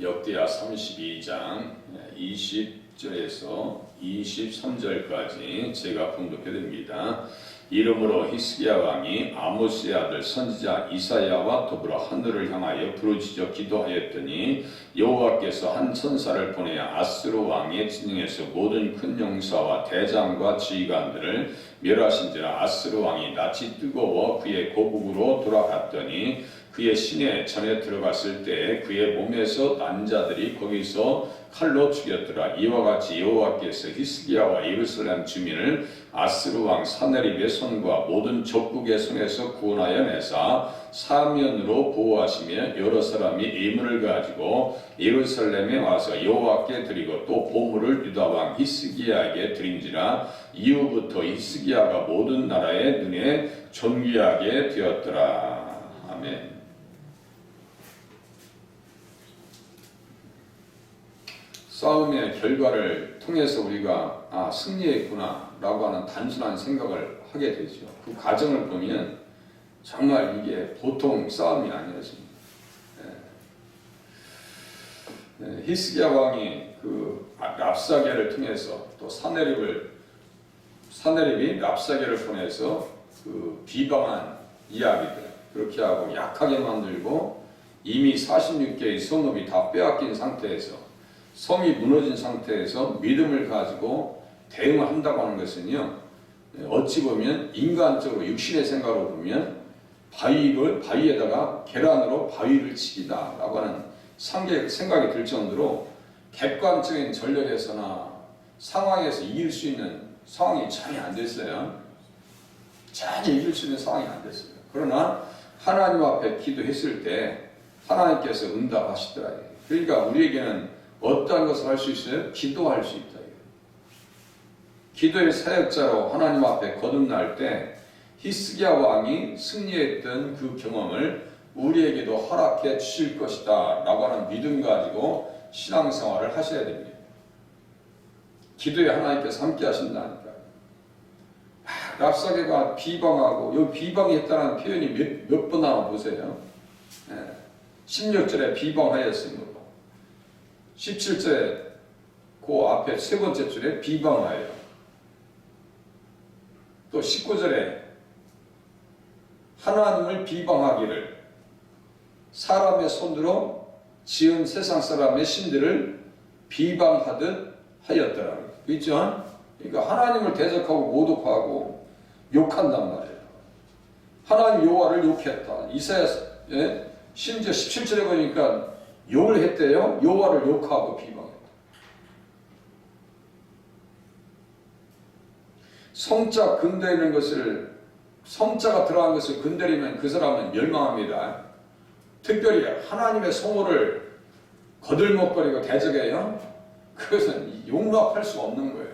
역대하 32장 20절에서 23절까지 제가 봉독해 드립니다. 이름으로 히스기야 왕이 아모스의 아들 선지자 이사야와 더불어 하늘을 향하여 부르짖어 기도하였더니 여호와께서 한 천사를 보내어 아스로 왕의 진영에서 모든 큰 용사와 대장과 지휘관들을 멸하신지라 아스로 왕이 낯이 뜨거워 그의 고국으로 돌아갔더니 그의 시내 전에 들어갔을 때 그의 몸에서 난 자들이 거기서 칼로 죽였더라. 이와 같이 여호와께서 히스기야와 예루살렘 주민을 아스루 왕 사네립의 손과 모든 적국의 손에서 구원하여 내사 사면으로 보호하시며 여러 사람이 예물을 가지고 예루살렘에 와서 여호와께 드리고 또 보물을 유다 왕 히스기야에게 드린지라 이후부터 히스기야가 모든 나라의 눈에 존귀하게 되었더라. 아멘. 싸움의 결과를 통해서 우리가 아 승리했구나 라고 하는 단순한 생각을 하게 되죠. 그 과정을 보면 정말 이게 보통 싸움이 아니었습니다. 예. 예, 히스기야 왕이 그 랍사게를 통해서 또 사네립을 사네립이 랍사게를 보내서 그 비방한 이야기들 그렇게 하고 약하게 만들고 이미 46개의 성읍이 다 빼앗긴 상태에서 성이 무너진 상태에서 믿음을 가지고 대응을 한다고 하는 것은요, 어찌 보면 인간적으로 육신의 생각으로 보면 바위를 바위에다가 계란으로 바위를 치기다라고 하는 생각이 들 정도로 객관적인 전력에서나 상황에서 이길 수 있는 상황이 전혀 안 됐어요. 전혀 이길 수 있는 상황이 안 됐어요. 그러나 하나님 앞에 기도했을 때 하나님께서 응답하시더라. 그러니까 우리에게는 어떠한 것을 할 수 있어요? 기도할 수 있다. 기도의 사역자로 하나님 앞에 거듭날 때 히스기야 왕이 승리했던 그 경험을 우리에게도 허락해 주실 것이다 라고 하는 믿음 가지고 신앙생활을 하셔야 됩니다. 기도에 하나님께서 함께 하신다니까. 랍사게가 비방하고 요 비방했다는 표현이 몇, 몇번 나와 보세요. 네. 16절에 비방하였으므로 17절에 그 앞에 세 번째 줄에 비방하여 또 19절에 하나님을 비방하기를 사람의 손으로 지은 세상 사람의 신들을 비방하듯 하였더라. 있죠? 그러니까 하나님을 대적하고 모독하고 욕한단 말이에요. 하나님 여호와를 욕했다. 이사야 예? 심지어 17절에 보니까 욕을 했대요. 여호와를 욕하고 비방했다. 성자 근대는 것을 성자가 들어간 것을 근대리면 그 사람은 멸망합니다. 특별히 하나님의 성호를 거들먹거리고 대적해요. 그것은 용납할 수 없는 거예요.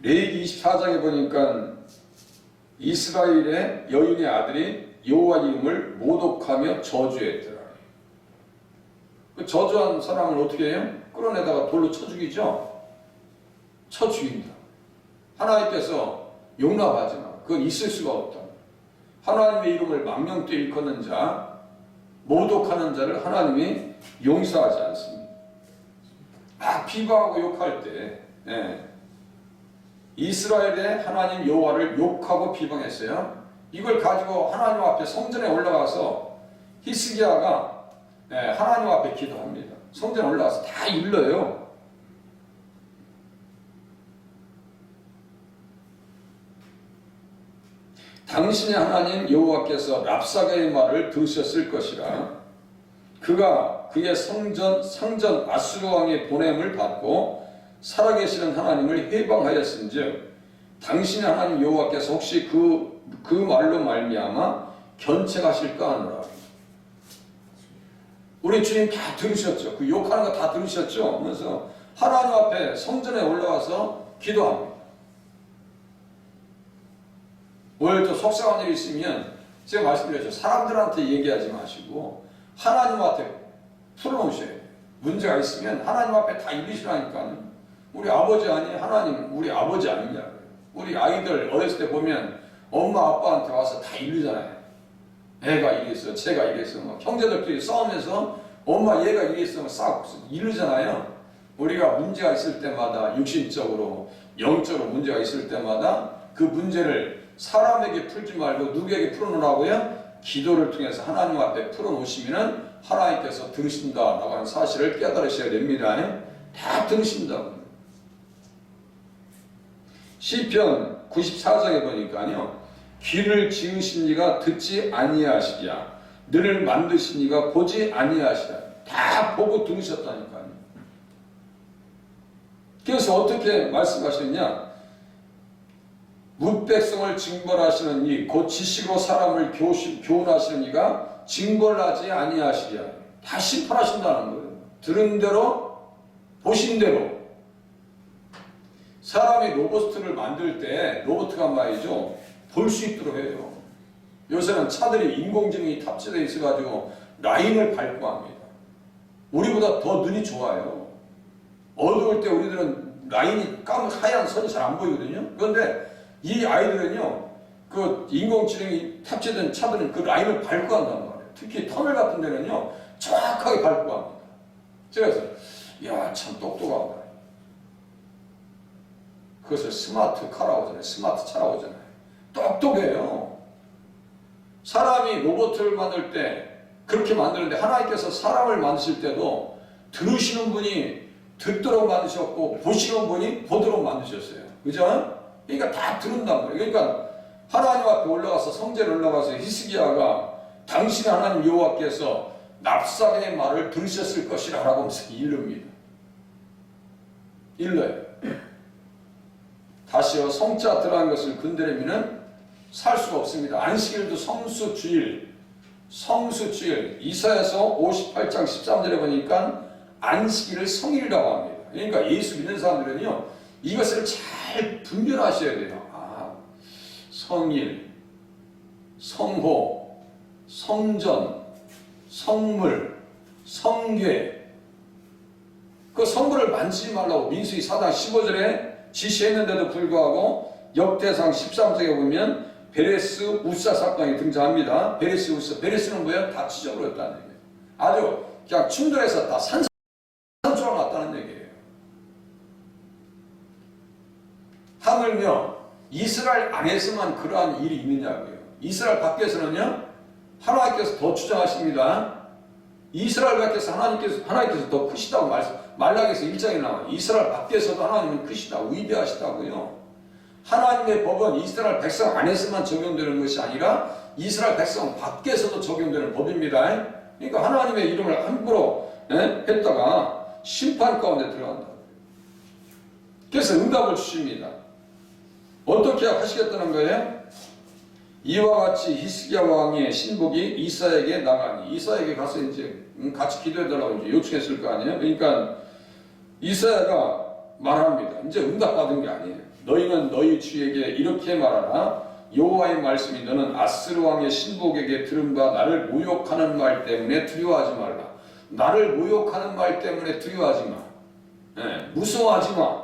레이기 24장에 보니까 이스라엘의 여인의 아들이 여호와 이름을 모독하며 저주했더라. 그 저주한 사람을 어떻게 해요? 끌어내다가 돌로 쳐 죽이죠. 쳐 죽인다. 하나님께서 용납하지 마. 그건 있을 수가 없다. 하나님의 이름을 망령되 일컫는 자, 모독하는 자를 하나님이 용서하지 않습니다. 막 비방하고 욕할 때, 예. 이스라엘의 하나님 여호와를 욕하고 비방했어요. 이걸 가지고 하나님 앞에 성전에 올라가서 히스기야가 예, 하나님 앞에 기도합니다. 성전에 올라가서 다 일러요. 당신의 하나님 여호와께서 랍사가의 말을 들으셨을 것이라 그가 그의 성전 상전 아수르 왕의 보냄을 받고 살아계시는 하나님을 해방하였은즉 당신의 하나님 여호와께서 혹시 그, 그 말로 말미암아 견책하실까 하노라. 우리 주님 다 들으셨죠. 그 욕하는 거 다 들으셨죠. 그래서 하나님 앞에 성전에 올라가서 기도합니다. 오늘 또 속상한 일이 있으면 제가 말씀드렸죠. 사람들한테 얘기하지 마시고 하나님한테 풀어놓으셔야 돼요. 문제가 있으면 하나님 앞에 다 일리시라니까요. 우리 아버지 아니 하나님 우리 아버지 아니냐 우리 아이들 어렸을 때 보면 엄마 아빠한테 와서 다 이르잖아요. 애가 이랬어, 쟤가 이랬어, 막 형제들끼리 싸우면서 엄마 얘가 이랬어, 막 싸우고 이르잖아요. 우리가 문제가 있을 때마다 육신적으로, 영적으로 문제가 있을 때마다 그 문제를 사람에게 풀지 말고 누구에게 풀어놓으라고요? 기도를 통해서 하나님 앞에 풀어놓으시면은 하나님께서 들으신다라고 하는 사실을 깨달으셔야 됩니다. 다 들으신다고. 시편 94장에 보니까요. 귀를 지으신 이가 듣지 아니하시랴. 눈을 만드신 이가 보지 아니하시랴. 다 보고 들으셨다니까요. 그래서 어떻게 말씀하시느냐? 무백성을 징벌하시는 이, 곧 지식으로 사람을 교시, 교훈하시는 이가 징벌하지 아니하시랴. 다 심판하신다는 거예요. 들은 대로, 보신 대로. 사람이 로봇을 만들 때, 로봇가 말이죠. 볼 수 있도록 해요. 요새는 차들이 인공지능이 탑재되어 있어가지고 라인을 밟고 합니다. 우리보다 더 눈이 좋아요. 어두울 때 우리들은 라인이 까만 하얀 선이 잘 안 보이거든요. 그런데 이 아이들은요, 그 인공지능이 탑재된 차들은 그 라인을 밟고 한단 말이에요. 특히 터널 같은 데는요, 정확하게 밟고 합니다. 그래서, 야, 참 똑똑하다. 그것을 스마트 카라고 하잖아요. 스마트 차라고 하잖아요. 똑똑해요. 사람이 로봇을 만들 때 그렇게 만드는데 하나님께서 사람을 만드실 때도 들으시는 분이 듣도록 만드셨고 보시는 분이 보도록 만드셨어요. 그죠? 그러니까 다 들은단 말이에요. 그러니까 하나님 앞에 올라가서 성전에 올라가서 히스기야가 당신 하나님 여호와께서 납사의 말을 들으셨을 것이라 라고 하면서 일릅니다. 일러요. 다시요 성자 들어간 것을 근대려면은 살 수가 없습니다. 안식일도 성수 주일, 성수 주일 이사에서 58장 13절에 보니까 안식일을 성일이라고 합니다. 그러니까 예수 믿는 사람들은요 이것을 잘 분별하셔야 돼요. 아, 성일, 성호, 성전, 성물, 성괴. 그 성물을 만지지 말라고 민수기 4장 15절에 지시했는데도 불구하고 역대상 13장에 보면 베레스 우사 사건이 등장합니다. 베레스 우사. 베레스는 뭐예요? 다 찢어버렸다는 얘기예요. 아주 그냥 충돌해서 다 산산조각 났다는 얘기예요. 하물며 이스라엘 안에서만 그러한 일이 있느냐고요. 이스라엘 밖에서는요. 하나님께서 더 주장하십니다. 이스라엘 밖에서 하나님께서 하나님께서 더 크시다고 말씀 말락에서 1장에 나와 이스라엘 밖에서도 하나님은 크시다 위대하시다고요. 하나님의 법은 이스라엘 백성 안에서만 적용되는 것이 아니라 이스라엘 백성 밖에서도 적용되는 법입니다. 그러니까 하나님의 이름을 함부로 예? 했다가 심판 가운데 들어간다. 그래서 응답을 주십니다. 어떻게 하시겠다는 거예요? 이와 같이 히스기야 왕의 신복이 이사에게 나가니 이사에게 가서 이제 음, 같이 기도해달라고 이제 요청했을 거 아니에요. 그러니까 이사야가 말합니다. 이제 응답받은 게 아니에요. 너희는 너희 주에게 이렇게 말하라. 여호와의 말씀이 너는 아스르 왕의 신복에게 들은 바 나를 모욕하는 말 때문에 두려워하지 말라. 나를 모욕하는 말 때문에 두려워하지 마. 예, 무서워하지 마.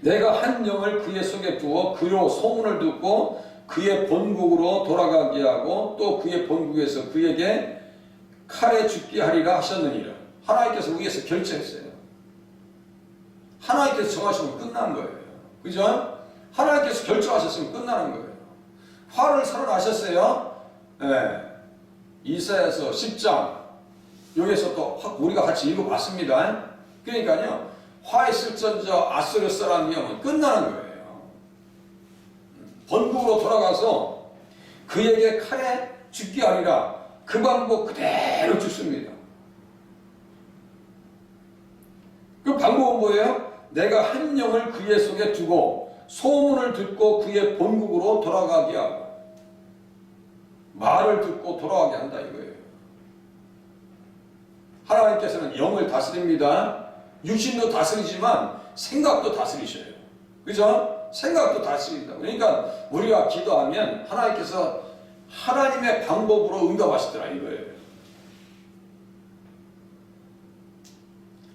내가 한 영을 그의 속에 두어 그로 소문을 듣고 그의 본국으로 돌아가게 하고 또 그의 본국에서 그에게 칼에 죽게 하리라 하셨느니라. 하나님께서 위에서 결정했어요. 하나님께서 정하시면 끝난 거예요. 그죠? 하나님께서 결정하셨으면 끝나는 거예요. 화를 선언하셨어요. 네. 이사야서 10장 여기서 또 우리가 같이 읽어봤습니다. 그러니까요. 화했을전저 아스르 사람 위험은 끝나는 거예요. 본국으로 돌아가서 그에게 칼에 죽게 하리라 그 방법 그대로 죽습니다. 그 방법은 뭐예요? 내가 한 영을 그의 속에 두고 소문을 듣고 그의 본국으로 돌아가게 하고 말을 듣고 돌아가게 한다 이거예요. 하나님께서는 영을 다스립니다. 육신도 다스리지만 생각도 다스리셔요. 그죠? 생각도 다스린다. 그러니까 우리가 기도하면 하나님께서 하나님의 방법으로 응답하시더라 이거예요.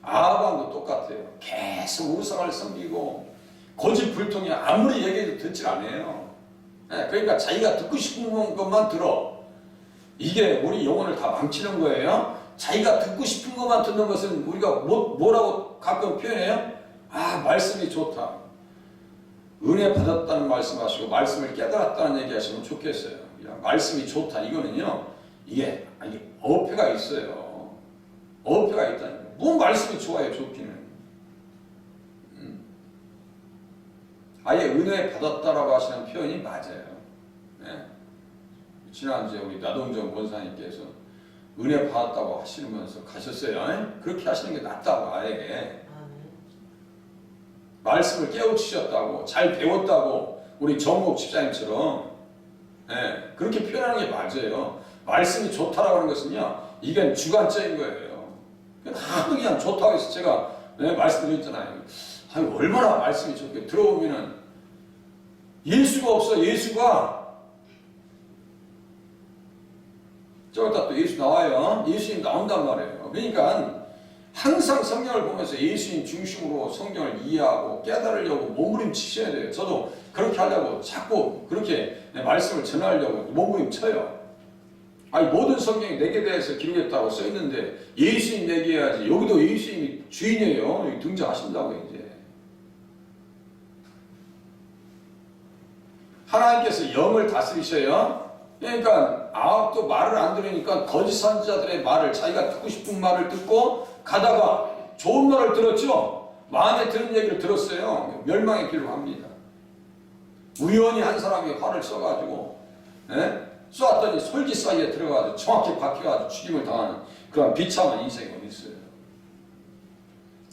아방도 똑같아요. 계속 우상을 섬기고 고집불통이 아무리 얘기해도 듣질 않아요. 예, 그러니까 자기가 듣고 싶은 것만 들어. 이게 우리 영혼을 다 망치는 거예요. 자기가 듣고 싶은 것만 듣는 것은 우리가 뭐, 뭐라고 가끔 표현해요? 아, 말씀이 좋다. 은혜 받았다는 말씀하시고 말씀을 깨달았다는 얘기하시면 좋겠어요. 그냥 말씀이 좋다. 이거는요. 이게 아니 어폐가 있어요. 어폐가 있다니까. 뭔 말씀이 좋아요, 좋기는. 음. 아예 은혜 받았다라고 하시는 표현이 맞아요. 네. 지난주에 우리 나동정 권사님께서 은혜 받았다고 하시면서 가셨어요. 에? 그렇게 하시는 게 낫다고 아예. 말씀을 깨우치셨다고 잘 배웠다고 우리 정목 집사님처럼 예, 그렇게 표현하는 게 맞아요. 말씀이 좋다라고 하는 것은요, 이게 주관적인 거예요. 하도 그냥 좋다고 해서 제가 예, 말씀드렸잖아요. 아니, 얼마나 말씀이 좋게 들어오면은 예수가 없어, 예수가. 저 이따 또 예수 나와요. 예수님 나온단 말이에요. 그러니까 항상 성경을 보면서 예수님 중심으로 성경을 이해하고 깨달으려고 몸부림치셔야 돼요. 저도 그렇게 하려고 자꾸 그렇게 말씀을 전하려고 몸부림쳐요. 아니 모든 성경이 내게 대해서 기록했다고 써 있는데 예수님 내게 해야지. 여기도 예수님이 주인이에요. 여기 등장하신다고 이제. 하나님께서 영을 다스리셔요. 그러니까 아합도 말을 안 들으니까 거짓 선지자들의 말을 자기가 듣고 싶은 말을 듣고 가다가 좋은 말을 들었죠. 마음에 드는 얘기를 들었어요. 멸망의 길로 갑니다. 우연히 한 사람이 활을 써가지고 예? 쏘았더니 솔기 사이에 들어가서 정확히 박혀가지고 죽임을 당하는 그런 비참한 인생이 어디 있어요.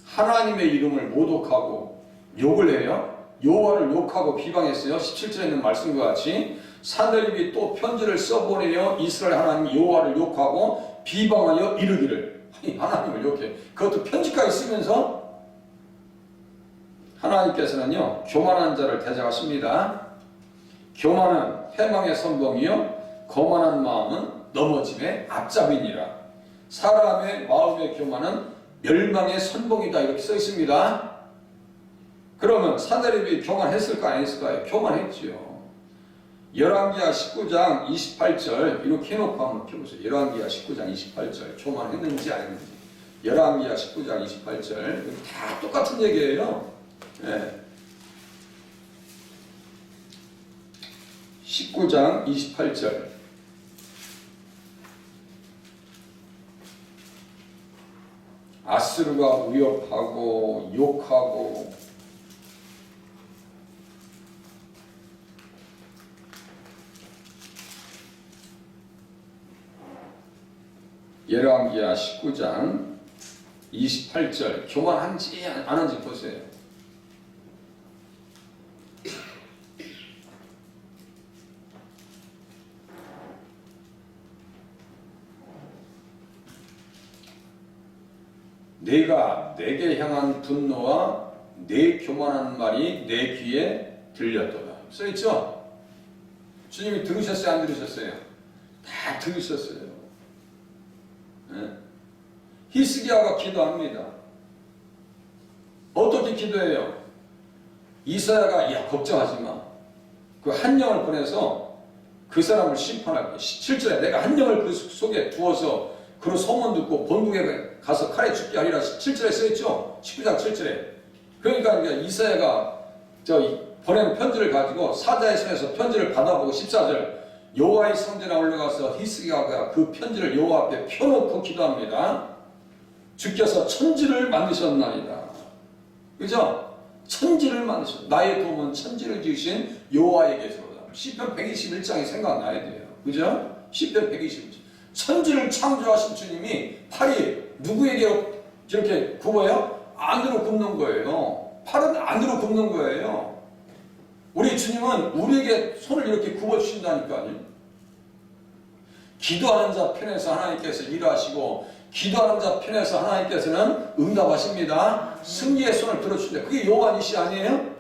하나님의 이름을 모독하고 욕을 해요. 여호와를 욕하고 비방했어요. 17절에 있는 말씀과 같이 사내립이 또 편지를 써보내어 이스라엘 하나님 여호와를 욕하고 비방하여 이르기를 하나님을 욕해. 그것도 편지까지 쓰면서 하나님께서는요 교만한 자를 대적하십니다. 교만은 패망의 선봉이요 거만한 마음은 넘어짐의 앞잡이니라. 사람의 마음의 교만은 멸망의 선봉이다 이렇게 써 있습니다. 그러면 사내립이 교만했을까 안 했을까요? 교만했지요. 열왕기하 19장 28절 이렇게 해놓고 한번 펴보세요. 열왕기하 19장 28절 교만했는지 아닌지 열왕기하 19장 28절 다 똑같은 얘기예요. 예. 19장 28절 아스르가 위협하고 욕하고 열왕기하 19장 28절 교만한지 안 한지 보세요. 내가 내게 향한 분노와 내 교만한 말이 내 귀에 들렸도다. 써있죠? 주님이 들으셨어요? 안 들으셨어요? 다 들으셨어요. 네? 히스기야가 기도합니다. 어떻게 기도해요? 이사야가 야 걱정하지 마. 그 한 영을 보내서 그 사람을 심판하고 실제로 내가 한 영을 그 속에 두어서 그런 소문 듣고 본국에 가서 칼에 죽게 하리라 7절에 써있죠? 19장 7절에. 그러니까 이사야가 저 보낸 편지를 가지고 사자의 손에서 편지를 받아보고 14절 여호와의 성전에 올라가서 히스기야가 그 편지를 여호와 앞에 펴놓고 기도합니다. 주께서 천지를 만드셨나이다. 그죠? 천지를 만드셨. 나의 도움은 천지를 지으신 여호와에게서다. 시편 121장이 생각나야 돼요. 그죠? 시편 121장. 천지를 창조하신 주님이 팔이 누구에게 이렇게 굽어요? 안으로 굽는 거예요. 팔은 안으로 굽는 거예요. 우리 주님은 우리에게 손을 이렇게 굽어 주신다니까요. 기도하는 자 편에서 하나님께서 일하시고 기도하는 자 편에서 하나님께서는 응답하십니다. 승리의 손을 들어주신다. 그게 요한이시 아니에요?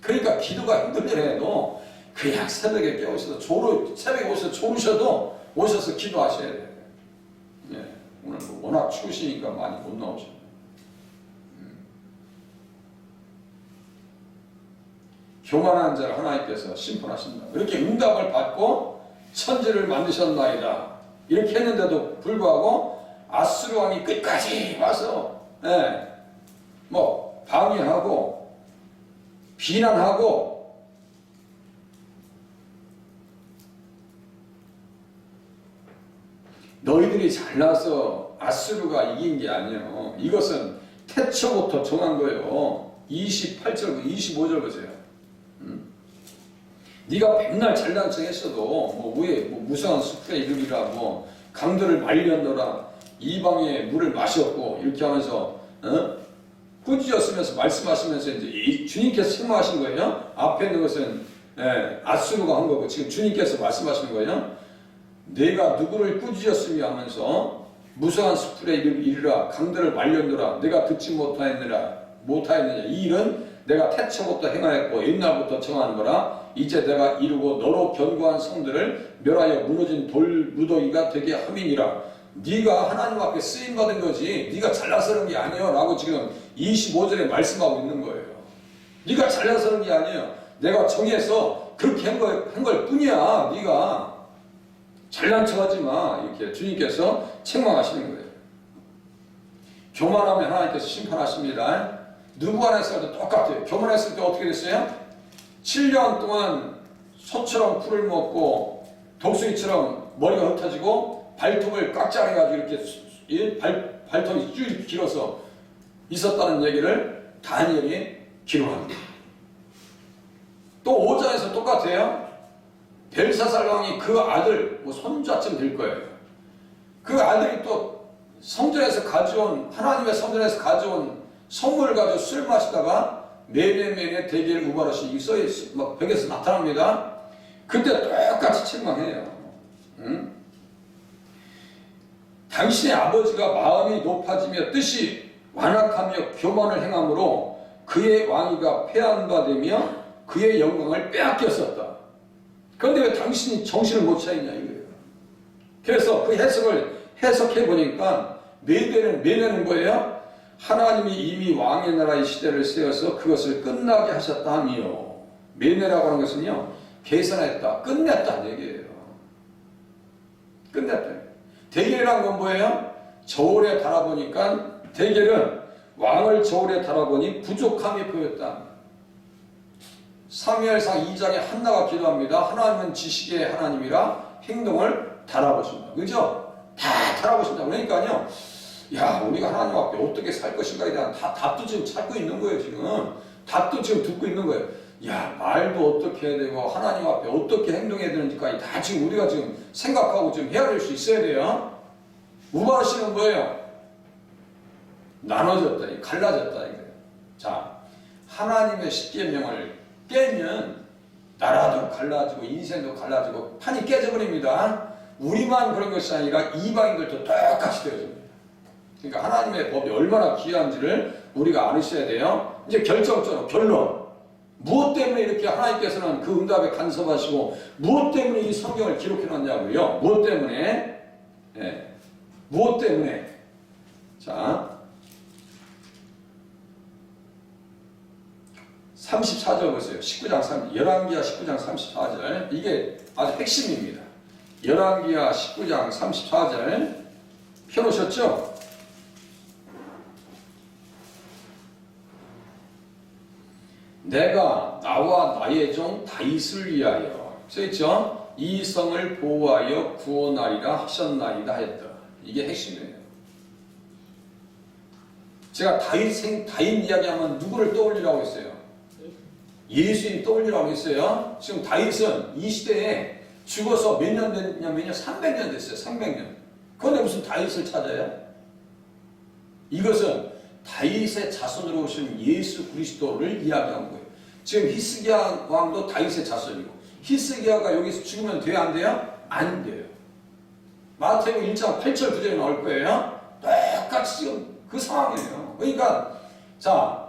그러니까 기도가 힘들더라도 그냥 새벽에 깨우셔서 조르 새벽에 오셔서 조르셔도 오셔서 기도하셔야 돼요. 예, 오늘 뭐 워낙 추우시니까 많이 못 나오셨네요. 음. 교만한 자를 하나님께서 심판하신다. 이렇게 응답을 받고 천지를 만드셨나이다. 이렇게 했는데도 불구하고 아수르 왕이 끝까지 와서 예, 뭐 방해하고 비난하고 너희들이 잘나서 아수르가 이긴 게 아니에요. 이것은 태초부터 정한 거예요. 28절, 25절 보세요. 음. 네가 맨날 잘난 척 했어도 뭐 위에 뭐 무성한 숲에 이르리라 뭐 강들을 말렸노라 이방의 물을 마셨고 이렇게 하면서 어? 꾸짖었으면서 말씀하시면서 이제 이 주님께서 책망하신 거예요. 앞에 있는 것은 예, 아수르가 한 거고 지금 주님께서 말씀하시는 거예요. 내가 누구를 꾸짖었으며 하면서 무성한 숲에 이르라 강들을 말렸노라 내가 듣지 못하였느라 못하였느냐 이 일은 내가 태초부터 행하였고 옛날부터 정하는 거라 이제 내가 이루고 너로 견고한 성들을 멸하여 무너진 돌 무더기가 되게 함이니라. 네가 하나님 앞에 쓰임 받은 거지 네가 잘나서 그런 게 아니야 라고 지금 25절에 말씀하고 있는 거예요. 네가 잘나서 그런 게 아니에요 내가 정해서 그렇게 한 걸 한걸 뿐이야. 네가 잘난 척하지 마. 이렇게 주님께서 책망하시는 거예요. 교만하면 하나님께서 심판하십니다. 누구 안에서 도 똑같아요. 교만했을 때 어떻게 됐어요? 7년 동안 소처럼 풀을 먹고 독수리처럼 머리가 흩어지고 발톱을 꽉 짜내가지고 이렇게 이 발, 발톱이 쭉 길어서 있었다는 얘기를 다니엘이 기록합니다. 또 5장에서 똑같아요. 벨사살 왕이 그 아들, 뭐 손자쯤 될 거예요. 그 아들이 또 성전에서 가져온, 하나님의 성전에서 가져온 선물을 가지고 술 마시다가 매매매매 대기를 우발하시 이 써있, 막 벽에서 나타납니다. 그때 똑같이 책망해요. 응? 당신의 아버지가 마음이 높아지며 뜻이 완악하며 교만을 행함으로 그의 왕위가 폐한바되며 그의 영광을 빼앗겼었다. 그런데 왜 당신이 정신을 못 차리냐 이거예요. 그래서 그 해석을 해석해 보니까 매대는 매매는 뭐예요? 하나님이 이미 왕의 나라의 시대를 세워서 그것을 끝나게 하셨다 함이요. 매매라고 하는 것은요. 계산했다, 끝냈다는 얘기예요. 끝냈다. 대결이란 건 뭐예요? 저울에 달아보니까 대결은 왕을 저울에 달아보니 부족함이 보였다. 사무엘상 2장에 한나가 기도합니다. 하나님은 지식의 하나님이라 행동을 달아보신다. 그죠? 다 달아보신다. 그러니까요. 야, 우리가 하나님 앞에 어떻게 살 것인가에 대한 다 답도 지금 찾고 있는 거예요, 지금. 답도 지금 듣고 있는 거예요. 야, 말도 어떻게 해야 되고, 하나님 앞에 어떻게 행동해야 되는지까지 다 지금 우리가 지금 생각하고 지금 헤아릴 수 있어야 돼요. 우바르시는 뭐예요? 나눠졌다, 갈라졌다, 이거예요. 자, 하나님의 십계명을 깨면 나라도 갈라지고 인생도 갈라지고 판이 깨져버립니다. 우리만 그런 것이 아니라 이방인들도 똑같이 되어집니다. 그러니까 하나님의 법이 얼마나 귀한지를 우리가 알으셔야 돼요. 이제 결정적으로 결론. 무엇 때문에 이렇게 하나님께서는 그 응답에 간섭하시고 무엇 때문에 이 성경을 기록해 놨냐고요. 무엇 때문에? 예. 무엇 때문에? 자, 34절 보세요. 19장 3, 11기하 19장 34절. 이게 아주 핵심입니다. 11기하 19장 34절. 펴놓으셨죠? 내가 나와 나의 종 다윗을 위하여 써있죠? 이 성을 보호하여 구원하리라 하셨나이다 했다. 이게 핵심이에요. 제가 다윗 생 다윗 이야기하면 누구를 떠올리라고 했어요? 예수님 떠올리라고 했어요. 지금 다윗은 이 시대에 죽어서 몇 년 됐냐면요. 300년 됐어요. 300년. 그런데 무슨 다윗을 찾아요? 이것은 다윗의 자손으로 오신 예수 그리스도를 이야기한 거예요. 지금 히스기야 왕도 다윗의 자손이고 히스기야가 여기서 죽으면 돼요? 안 돼요? 안 돼요. 마태복 1장 8절 9절에 나올 거예요. 똑같이 지금 그 상황이에요. 그러니까 자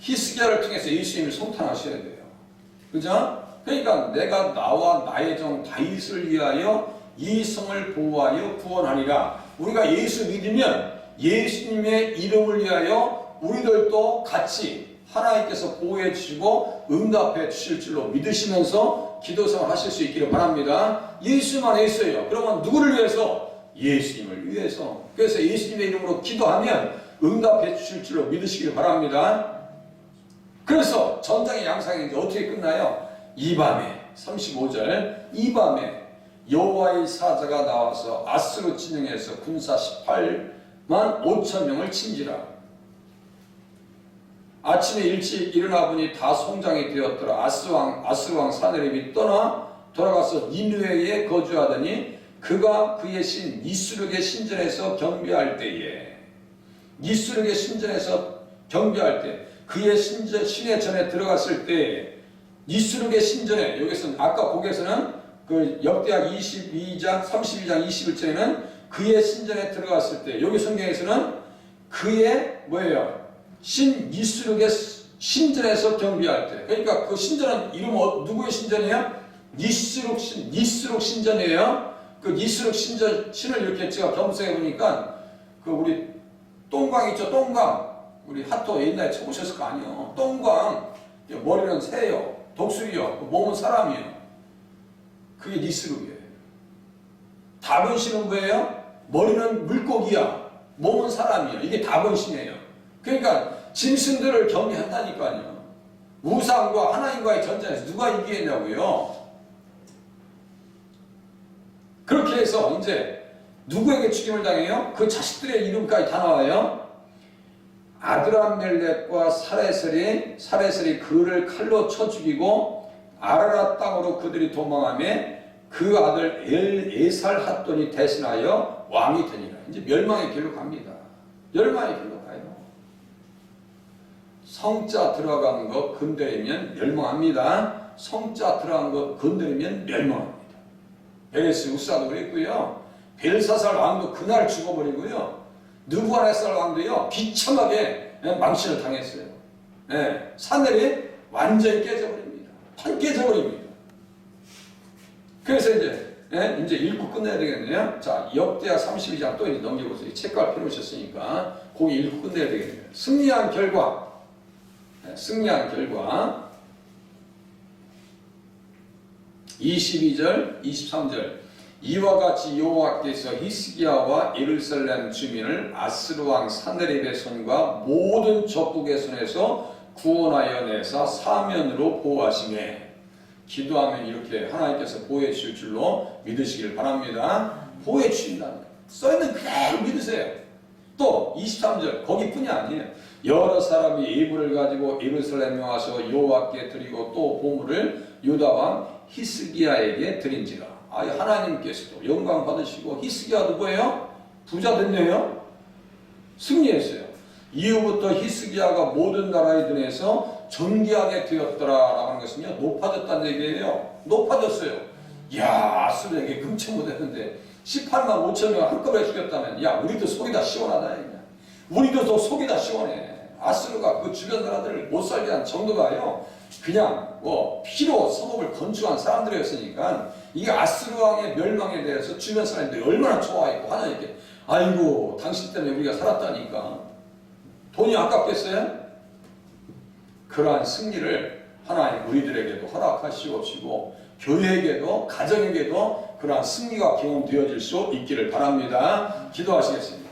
히스기야를 통해서 예수님을 성탄하셔야 돼요. 그죠? 그러니까 내가 나와 나의 종 다윗을 위하여 이 성을 보호하여 구원하리라. 우리가 예수 믿으면 예수님의 이름을 위하여 우리들도 같이 하나님께서 보호해 주시고 응답해 주실 줄로 믿으시면서 기도 생활 하실 수 있기를 바랍니다. 예수만 있어요. 그러면 누구를 위해서? 예수님을 위해서. 그래서 예수님의 이름으로 기도하면 응답해 주실 줄로 믿으시길 바랍니다. 그래서 전장의 양상이 이제 어떻게 끝나요? 이 밤에 35절 이 밤에 여호와의 사자가 나와서 아스로 진영에서 군사 18만 5천 명을 친지라 아침에 일찍 일어나 보니 다 송장이 되었더라 아스왕 아스왕 사내립이 떠나 돌아가서 니누에에 거주하더니 그가 그의 신 니스룩의 신전에서 경비할 때에 니스룩의 신전에서 경비할 때 그의 신전, 신의 전에 들어갔을 때 니스룩의 신전에 여기서는 아까 거기에서는 그 역대학 22장 32장 21절에는 그의 신전에 들어갔을 때 여기 성경에서는 그의 뭐예요? 신 니스룩의 신전에서 경비할 때. 그러니까 그 신전은 이름 어, 누구의 신전이에요? 니스룩 신 니스룩 신전이에요. 그 니스룩 신전 신을 이렇게 제가 검색해 보니까 그 우리 똥광 있죠? 똥광. 우리 핫도 옛날에 쳐보셨을 거 아니에요. 똥광. 머리는 새요. 독수리요. 몸은 사람이에요. 그게 니스룩이에요. 다본 신은 뭐예요? 머리는 물고기야. 몸은 사람이에요 이게 다본 신이에요. 그러니까 짐승들을 경계한다니까요 우상과 하나님과의 전쟁에서 누가 이기겠냐고요 그렇게 해서 이제 누구에게 죽임을 당해요? 그 자식들의 이름까지 다 나와요. 아드람멜렉과 사레셀이 사레셀이 그를 칼로 쳐 죽이고 아라라 땅으로 그들이 도망하며 그 아들 엘 에살 핫돈이 대신하여 왕이 되니라. 이제 멸망의 길로 갑니다. 멸망의 길로. 성자 들어간 거 건드리면 멸망합니다. 성자 들어간 거 건드리면 멸망합니다. 베레스 우사도 그랬고요. 벨사살 왕도 그날 죽어버리고요. 느부갓네살 왕도요 비참하게 예, 망신을 당했어요. 예, 산들이 완전히 깨져버립니다. 판 깨져버립니다. 그래서 이제 예, 이제 읽고 끝내야 되겠네요. 자 역대하 32장 또 이제 넘겨보세요. 책갈 필요 없으니까 거기 읽고 끝내야 되겠네요. 승리한 결과 예, 승리한 결과 22절, 23절 이와 같이 여호와께서 히스기야와 예루살렘 주민을 아스르 왕 사네립의 손과 모든 적국의 손에서 구원하여 내사 사면으로 보호하시매 기도하면 이렇게 하나님께서 보호해 주실 줄로 믿으시길 바랍니다. 보호해 주신다. 써있는 그대로 믿으세요. 또 23절 거기뿐이 아니에요. 여러 사람이 예물을 가지고 예루살렘에 와서 여호와께 드리고 또 보물을 유다 왕 히스기야에게 드린지라. 아, 하나님께서도 영광 받으시고 히스기야 누구예요? 부자 됐네요. 승리했어요. 이후부터 히스기야가 모든 나라에 등에서 존귀하게 되었더라라고 하는 것은요 높아졌다는 얘기예요. 높아졌어요. 야 아수르에게 금치 못했는데 18만 5천 명 한꺼번에 죽였다면 야 우리도 속이 다 시원하다. 우리도 더 속이 다 시원해. 아수르가 그 주변 나라들을 못 살게 한 정도가요. 그냥 뭐 피로 성읍을 건축한 사람들이었으니까 이 아스르 왕의 멸망에 대해서 주변 사람들이 얼마나 좋아했고 하나님께 아이고 당신 때문에 우리가 살았다니까 돈이 아깝겠어요? 그러한 승리를 하나님 우리들에게도 허락하시옵시고 교회에게도 가정에게도 그러한 승리가 경험되어질 수 있기를 바랍니다. 기도하시겠습니다.